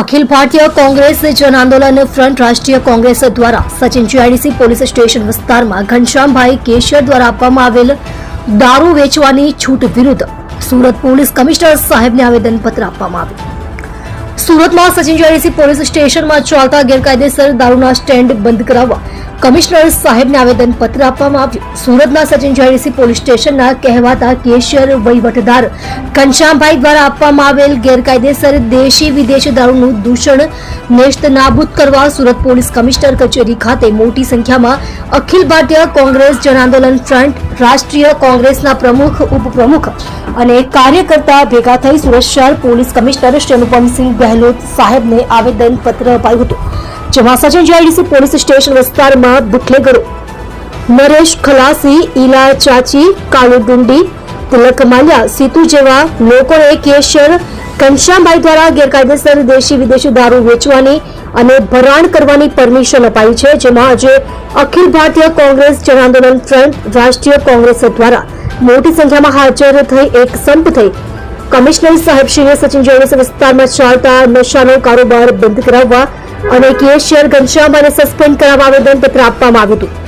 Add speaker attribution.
Speaker 1: અખિલ ભારતીય કોંગ્રેસ જન આંદોલન ફ્રન્ટ રાષ્ટ્રીય કોંગ્રેસ દ્વારા સચિન જીઆઈડીસી પોલીસ સ્ટેશન વિસ્તારમાં ઘનશ્યામભાઈ કેશિયર દ્વારા આપવામાં આવેલ દારૂ વેચવાની છૂટ વિરુદ્ધ સુરત પોલીસ કમિશનર સાહેબને આવેદનપત્ર આપવામાં આવ્યું. સુરતમાં સચિન જીઆઈડીસી પોલીસ સ્ટેશનમાં ચાલતા ગેરકાયદેસર દારૂના સ્ટેન્ડ બંધ કરાવવા કમિશનર સાહેબને આવેદનપત્ર આપવામાં આવ્યું. સુરતના સચિન જીઆઈડીસી પોલીસ સ્ટેશનના કહેવાતા કેશિયર વહીવટદાર ઘનશ્યામભાઈ દ્વારા આપવામાં આવેલ ગેરકાયદેસર દેશી વિદેશી દારૂનું દૂષણ નેસ્ત નાબૂદ કરવા સુરત પોલીસ કમિશનર કચેરી ખાતે મોટી સંખ્યામાં અખિલ ભારતીય કોંગ્રેસ જન આંદોલન ફ્રન્ટ, રાષ્ટ્રીય કોંગ્રેસના પ્રમુખ, ઉપપ્રમુખ અને કાર્યકર્તા ભેગા થઈ સુરત શહેર પોલીસ કમિશનર શ્રી અનુપમસિંહ ગહેલોત સાહેબને આવેદનપત્ર અપાયું હતું. જેમાં સચિન જીઆઈડીસી પોલીસ સ્ટેશન વિસ્તારમાં બુટલેગરો. નરેશ ખલાસી ઈલા ચાચી કાલુ તિલક માલ્યા, સીતુ જેવા લોકોએ કેશર ઘનશ્યામભાઈ દ્વારા ગેરકાયદેસર દેશી વિદેશી દારૂ વેચવાની અને ભરાણ કરવાની પરમિશન અપાઈ છે, જેમાં આજે અખિલ ભારતીય કોંગ્રેસ જનઆંદોલન ફ્રન્ટ, રાષ્ટ્રીય કોંગ્રેસ દ્વારા મોટી સંખ્યામાં હાજર થઈ એક સંપ થઈ. કમિશનર સાહેબશ્રીને સચિન જોડેસ વિસ્તારમાં ચાલતા નશાનો કારોબાર બંધ કરાવવા અને કેશિયર ઘનશ્યામભાઈને સસ્પેન્ડ કરાવવા આવેદનપત્ર આપવામાં આવ્યું હતું.